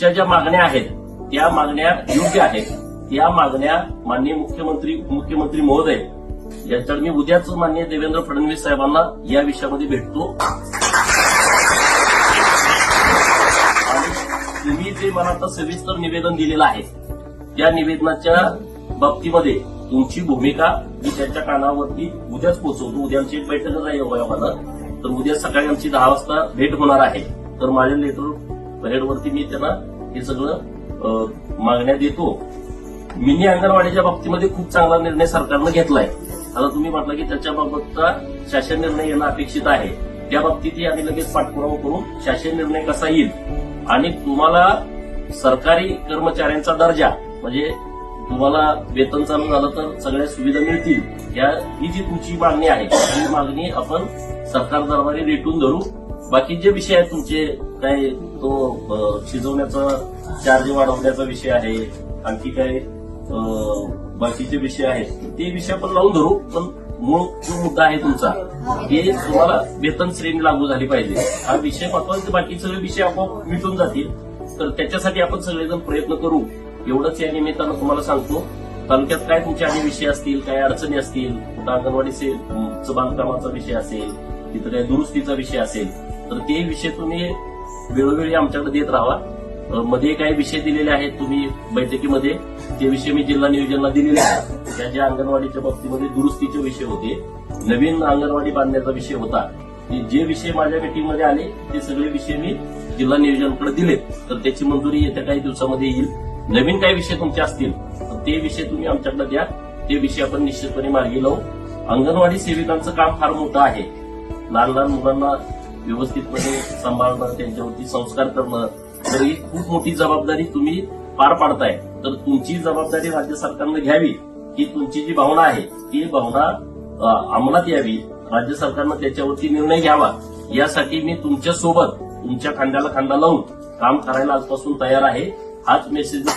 तुमच्या ज्या मागण्या आहेत त्या मागण्या योग्य आहेत. त्या मागण्या माननीय मुख्यमंत्री उपमुख्यमंत्री महोदय यांच्याकडे मी उद्याच माननीय देवेंद्र फडणवीस साहेबांना या विषयामध्ये भेटतो. आणि तुम्ही जे मला आता सविस्तर निवेदन दिलेलं आहे त्या निवेदनाच्या बाबतीमध्ये तुमची भूमिका मी त्यांच्या कानावरती उद्याच पोहोचवतो. उद्या आमची एक बैठकच आहे हो योगायोगानं तर उद्या सकाळी आमची दहा वाजता भेट होणार आहे. तर माझ्या लेटर परेडवरती मी त्यांना हे सगळं अं, येतो. मिनी अंगणवाडीच्या बाबतीमध्ये खूप चांगला निर्णय सरकारनं घेतलाय. आता तुम्ही म्हटलं की त्याच्याबाबतचा शासन निर्णय येणं अपेक्षित आहे. त्या बाबतीतही आम्ही लगेच पाठपुरावा करून शासन निर्णय कसा येईल? आणि तुम्हाला सरकारी कर्मचाऱ्यांचा दर्जा म्हणजे तुम्हाला वेतन चालू झालं तर सगळ्या सुविधा मिळतील या ही जी तुमची मागणी आहे ही मागणी आपण सरकार दरबारी रेटून धरू. बाकी जे विषय आहेत तुमचे काय तो शिजवण्याचा चार्ज वाढवण्याचा विषय आहे आणखी काय बाकीचे विषय आहेत ते विषय आपण लावून धरू पण मूळ जो मुद्दा आहे तुमचा हे तुम्हाला वेतन श्रेणी लागू झाली पाहिजे. हा विषय महत्त्वाचा बाकी सगळे विषय आपोआप मिटून जातील. तर त्याच्यासाठी आपण सगळेजण प्रयत्न करू. एवढंच या निमित्तानं तुम्हाला सांगतो तालुक्यात काय तुमचे आणि विषय असतील काय अडचणी असतील कुठं अंगणवाडीचे बांधकामाचा विषय असेल तिथं काय दुरुस्तीचा विषय असेल तर ते विषय तुम्ही वेळोवेळी आमच्याकडे देत राहा. मध्ये काही विषय दिलेले आहेत तुम्ही बैठकीमध्ये. ते विषय मी जिल्हा नियोजनला दिलेले आहेत. त्या ज्या अंगणवाडीच्या बाबतीमध्ये दुरुस्तीचे विषय होते नवीन अंगणवाडी बांधण्याचा विषय होता ते जे विषय माझ्या मीटिंगमध्ये आले ते सगळे विषय मी जिल्हा नियोजनकडे दिले. तर त्याची मंजुरी येत्या काही दिवसामध्ये येईल. नवीन काही विषय तुमचे असतील तर ते विषय तुम्ही आमच्याकडे द्या. ते विषय आपण निश्चितपणे मार्गी लावू. अंगणवाडी सेविकांचं काम फार मोठं आहे. लहान लहान मुलांना व्यवस्थितपणे सांभाळणं त्यांच्यावरती संस्कार करणं तर ही खूप मोठी जबाबदारी तुम्ही पार पाडताय. तर तुमची जबाबदारी राज्य सरकारनं घ्यावी की तुमची जी भावना आहे ती भावना अंमलात यावी. राज्य सरकारनं त्याच्यावरती निर्णय घ्यावा. यासाठी मी तुमच्यासोबत तुमच्या खांद्याला खांदा लावून काम करायला आजपासून तयार आहे. हाच मेसेज